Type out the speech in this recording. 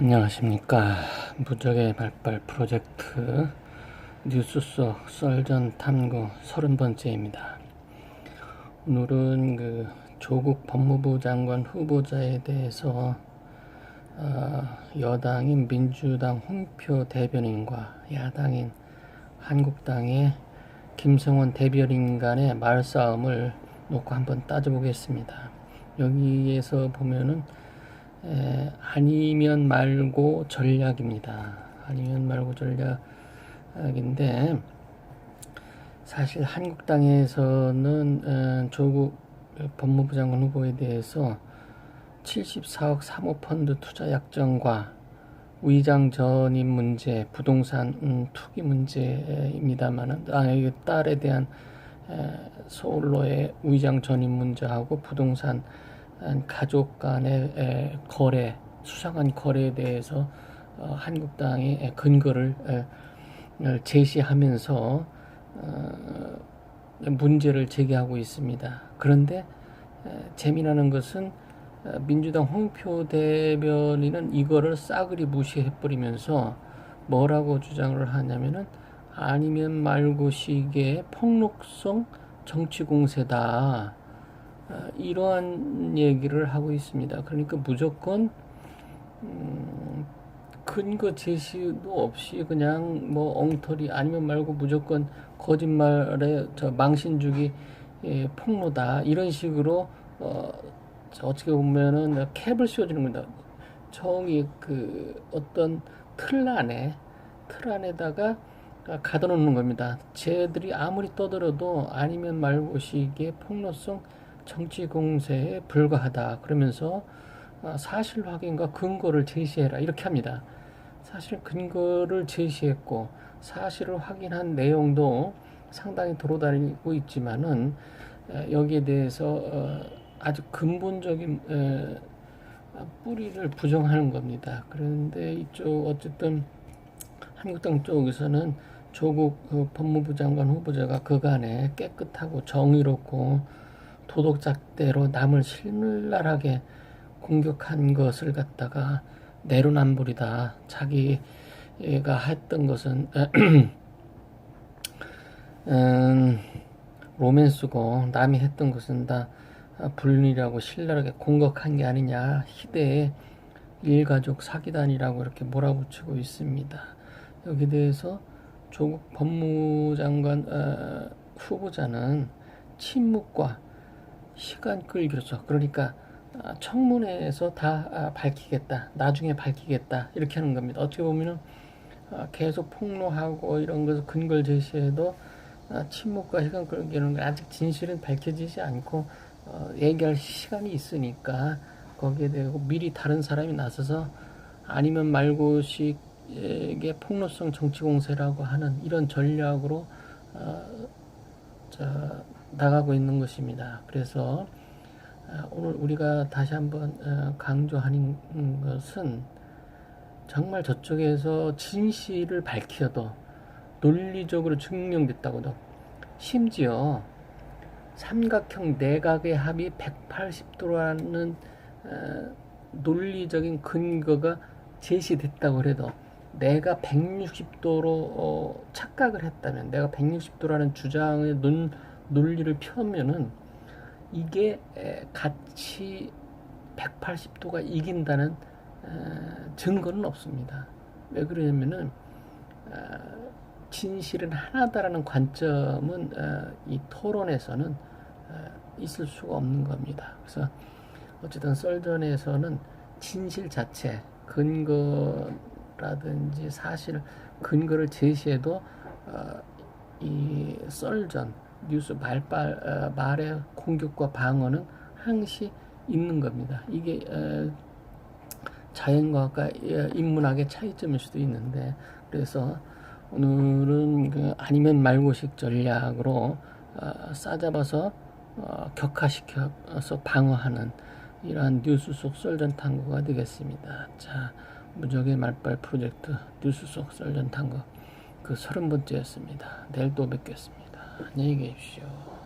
안녕하십니까 무적의 말빨 프로젝트 뉴스 속 썰전 탐구 서른 번째입니다. 오늘은 그 조국 법무부 장관 후보자에 대해서 어, 여당인 민주당 홍표 대변인과 야당인 한국당의 김성원 대변인 간의 말싸움을 놓고 한번 따져보겠습니다. 여기에서 보면은 에, 아니면 말고 전략입니다. 아니면 말고 전략인데 사실 한국당에서는 에, 조국 법무부 장관 후보에 대해서 74억 사모펀드 투자 약정과 위장 전입 문제, 부동산 음, 투기 문제입니다만은 아 이게 딸에 대한 에, 서울로의 위장 전입 문제하고 부동산 가족 간의 거래, 수상한 거래에 대해서 어, 한국당이 근거를 제시하면서 어, 문제를 제기하고 있습니다. 그런데 재미나는 것은 어, 민주당 홍표 대변인은 이거를 싸그리 무시해버리면서 뭐라고 주장을 하냐면은 아니면 말고 시기의 폭력성 정치 공세다. 어, 이러한 얘기를 하고 있습니다. 그러니까 무조건 음, 근거 제시도 없이 그냥 뭐 엉터리 아니면 말고 무조건 거짓말에 저 망신주기 예, 폭로다 이런 식으로 어, 어떻게 보면은 캡을 씌워주는 겁니다. 정이 그 어떤 틀 안에 틀 안에다가 가둬놓는 겁니다. 쟤들이 아무리 떠들어도 아니면 말고 시기에 폭로성 정치 공세에 불과하다. 그러면서 어, 사실 확인과 근거를 제시해라. 이렇게 합니다. 사실 근거를 제시했고 사실을 확인한 내용도 상당히 돌아다니고 있지만은 여기에 대해서 어, 아주 근본적인 뿌리를 부정하는 겁니다. 그런데 이쪽 어쨌든 한국당 쪽에서는 조국 그 법무부 장관 후보자가 그간에 깨끗하고 정의롭고 도덕잣대로 남을 신랄하게 공격한 것을 갖다가 내로남불이다. 자기가 했던 것은 음, 로맨스고 남이 했던 것은 다 불륜이라고 신랄하게 공격한 게 아니냐. 희대의 일가족 사기단이라고 이렇게 몰아붙이고 있습니다. 여기 대해서 조국 법무장관 어, 후보자는 침묵과 시간 끌기로서 그러니까 아, 청문회에서 다 아, 밝히겠다 나중에 밝히겠다 이렇게 하는 겁니다. 어떻게 보면은 아, 계속 폭로하고 이런 것을 근거를 제시해도 침묵과 시간 끌기는 아직 진실은 밝혀지지 않고 어, 얘기할 시간이 있으니까 거기에 대고 미리 다른 사람이 나서서 아니면 말고식의 폭로성 정치 공세라고 하는 이런 전략으로 어, 자, 나가고 있는 것입니다. 그래서 아, 오늘 우리가 다시 한번 어, 강조하는 것은 정말 저쪽에서 진실을 밝혀도 논리적으로 증명됐다고도 심지어 삼각형 내각의 합이 180도라는 어, 논리적인 근거가 제시됐다고 해도 내가 160도로 어, 착각을 했다면 내가 160도라는 주장의 논, 논리를 펴면은 이게 같이 180도가 이긴다는 증거는 없습니다. 왜 그러냐면은 어, 진실은 하나다라는 관점은 어, 이 토론에서는 어, 있을 수가 없는 겁니다. 그래서 어쨌든 썰전에서는 진실 자체 근거라든지 사실 근거를 제시해도 이 썰전 뉴스 말빨 어, 말의 공격과 방어는 항시 있는 겁니다. 이게 어, 자연과학과 어, 인문학의 차이점일 수도 있는데 그래서 오늘은 그 아니면 말고식 전략으로 어, 싸잡아서 어, 격화시켜서 방어하는 이러한 뉴스 속 썰전 탐구가 되겠습니다. 자, 무적의 말빨 프로젝트 뉴스 속 썰전 탐구 그 서른 번째였습니다. 내일 또 뵙겠습니다. 안녕히 계십시오.